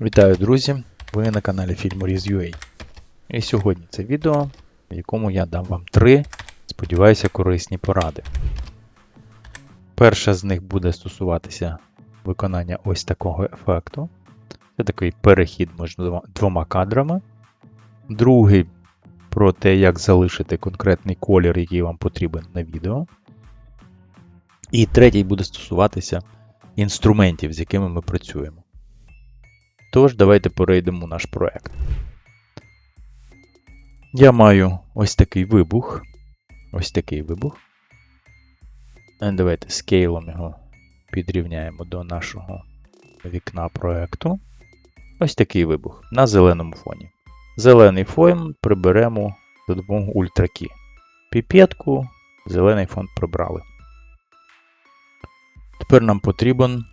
Вітаю, друзі! Ви на каналі Фільморіз.ua. І сьогодні це відео, в якому я дам вам три, сподіваюся, корисні поради. Перша з них буде стосуватися виконання ось такого ефекту. Це такий перехід між двома кадрами. Другий про те, як залишити конкретний колір, який вам потрібен на відео. І третій буде стосуватися інструментів, з якими ми працюємо. Тож, давайте перейдемо у наш проект. Я маю ось такий вибух. Ось такий вибух. Е, Давайте скейлом його підрівняємо до нашого вікна проекту. Ось такий вибух на зеленому фоні. Зелений фон приберемо за допомогою ультракі. Піпетку, зелений фон прибрали. Тепер нам потрібен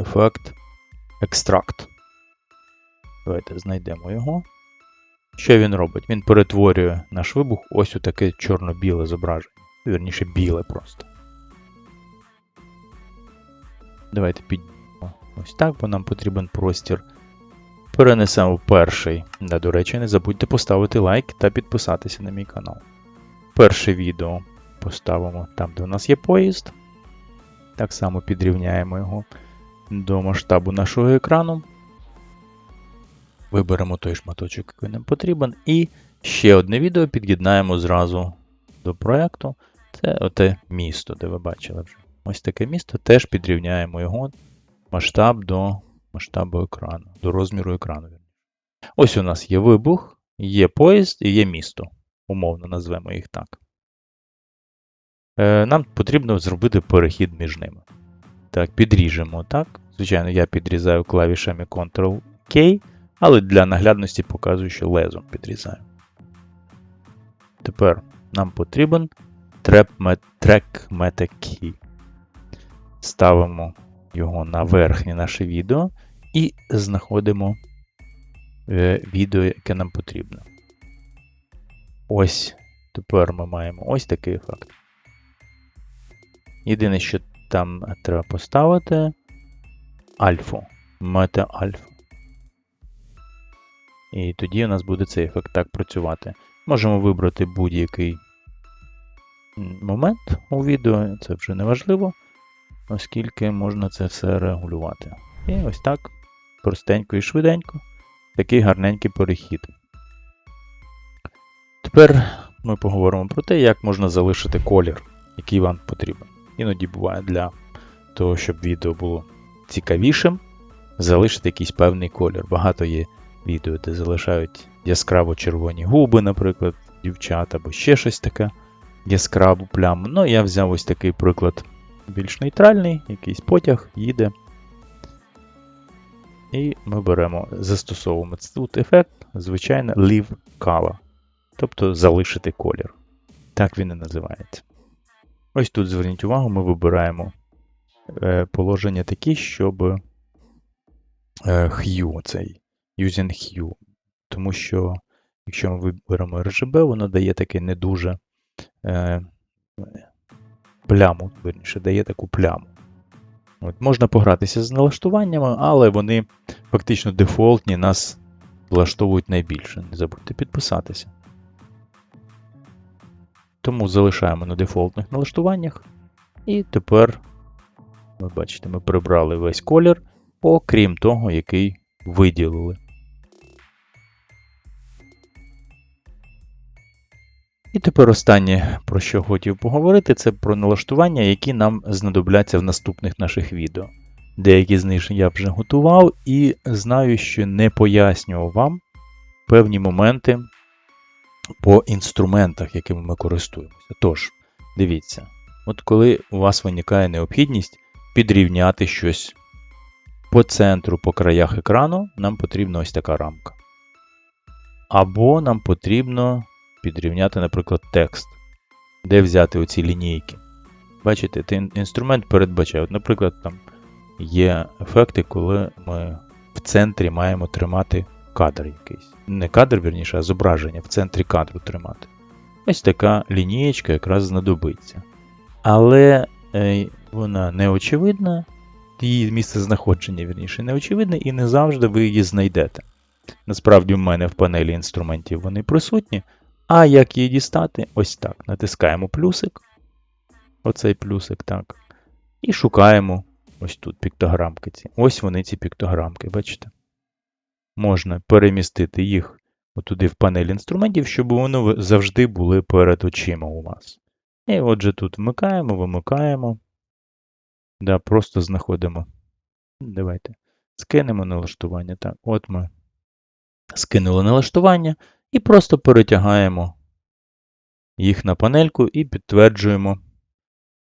ефект екстракт. Давайте знайдемо його. Що він робить? Він перетворює наш вибух ось у таке чорно-біле зображення. Вірніше, біле просто. Давайте піднімемо ось так, бо нам потрібен простір. Перенесемо в перший. Да, до речі, не забудьте поставити лайк та підписатися на мій канал. Перше відео поставимо там, де у нас є поїзд. Так само підрівняємо його до масштабу нашого екрану. Виберемо той шматочок, який нам потрібен. І ще одне відео під'єднаємо зразу до проєкту. Це оте місто, де ви бачили вже. Ось таке місто. Теж підрівняємо його масштаб до масштабу екрану, до розміру екрану. Ось у нас є вибух, є поїзд і є місто. Умовно назвемо їх так. Е, Нам потрібно зробити перехід між ними. Так, підріжемо так. Звичайно, я підрізаю клавішами Ctrl-K. Але для наглядності показую, що лезом підрізаю. Тепер нам потрібен Track Meta Key. Ставимо його на верхнє наше відео і знаходимо е, відео, яке нам потрібно. Ось тепер ми маємо ось такий ефект. Єдине, що там треба поставити альфу. Мета альфа. І тоді у нас буде цей ефект так працювати. Можемо вибрати будь-який момент у відео, це вже не важливо, оскільки можна це все регулювати. І ось так, простенько і швиденько, такий гарненький перехід. Тепер ми поговоримо про те, як можна залишити колір, який вам потрібен. Іноді буває для того, щоб відео було цікавішим, залишити якийсь певний колір. Багато є відео, де залишають яскраво червоні губи, наприклад, дівчат, або ще щось таке яскраву пляму. Ну, я взяв ось такий приклад більш нейтральний, якийсь потяг їде. І ми беремо, застосовуємо тут ефект, звичайно, leave color, тобто залишити колір. Так він і називається. Ось тут зверніть увагу, ми вибираємо е, положення такі, щоб е, hue цей using hue. Тому що, якщо ми виберемо RGB, воно дає таке не дуже е, пляму, верніше, дає таку пляму. От, можна погратися з налаштуваннями, але вони фактично дефолтні нас влаштовують найбільше. Не забудьте підписатися. Тому залишаємо на дефолтних налаштуваннях. І тепер, ви бачите, ми прибрали весь колір, окрім того, який виділили. І тепер останнє, про що хотів поговорити, це про налаштування, які нам знадобляться в наступних наших відео. Деякі з них я вже готував і знаю, що не пояснював вам певні моменти по інструментах, якими ми користуємося. Тож, дивіться, от коли у вас виникає необхідність підрівняти щось по центру, по краях екрану, нам потрібна ось така рамка. Або нам потрібно підрівняти, наприклад, текст, де взяти оці лінійки. Бачите, цей інструмент передбачає. От, Наприклад, там є ефекти, коли ми в центрі маємо тримати кадр якийсь. Не кадр, вірніше, а зображення в центрі кадру тримати. Ось така лінієчка якраз знадобиться. Але е, вона не очевидна, її місце знаходження, вірніше, не очевидне, і не завжди ви її знайдете. Насправді, в мене в панелі інструментів вони присутні. А як її дістати? Ось так. Натискаємо плюсик. Оцей плюсик, так. І шукаємо ось тут піктограмки ці. Ось вони ці піктограмки, бачите? Можна перемістити їх отуди в панель інструментів, щоб вони завжди були перед очима у вас. І отже, тут вмикаємо, вимикаємо. Да, просто знаходимо. Давайте. Скинемо налаштування. Так, от ми скинули налаштування і просто перетягаємо їх на панельку і підтверджуємо.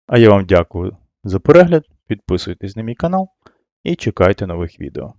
А я вам дякую за перегляд. Підписуйтесь на мій канал і чекайте нових відео.